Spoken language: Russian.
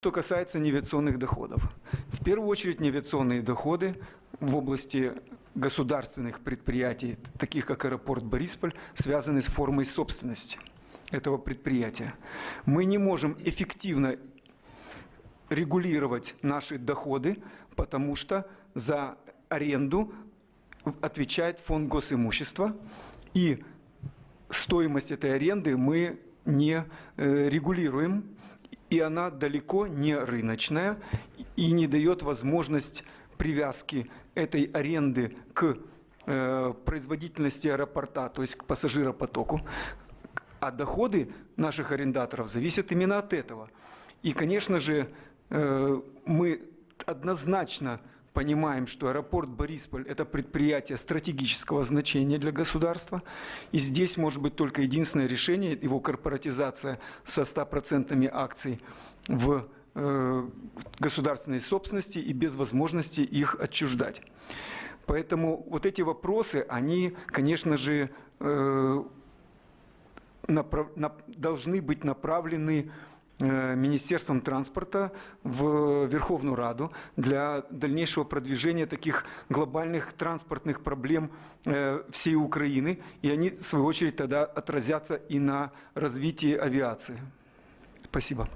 Что касается неавиационных доходов. В первую очередь неавиационные доходы в области государственных предприятий, таких как аэропорт Борисполь, связаны с формой собственности этого предприятия. Мы не можем эффективно регулировать наши доходы, потому что за аренду отвечает фонд госимущества, и стоимость этой аренды мы не э, регулируем, и она далеко не рыночная и не дает возможность привязки этой аренды к э, производительности аэропорта, то есть к пассажиропотоку. А доходы наших арендаторов зависят именно от этого. И, конечно же, э, мы однозначно понимаем, что аэропорт Борисполь – это предприятие стратегического значения для государства. И здесь может быть только единственное решение, его корпоратизация со 100% акций в э, государственной собственности и без возможности их отчуждать. Поэтому вот эти вопросы, они, конечно же, э, направ- нап- должны быть направлены Министерством транспорта в Верховную Раду для дальнейшего продвижения таких глобальных транспортных проблем э, всей Украины. И они, в свою очередь, тогда отразятся и на развитии авиации. Спасибо.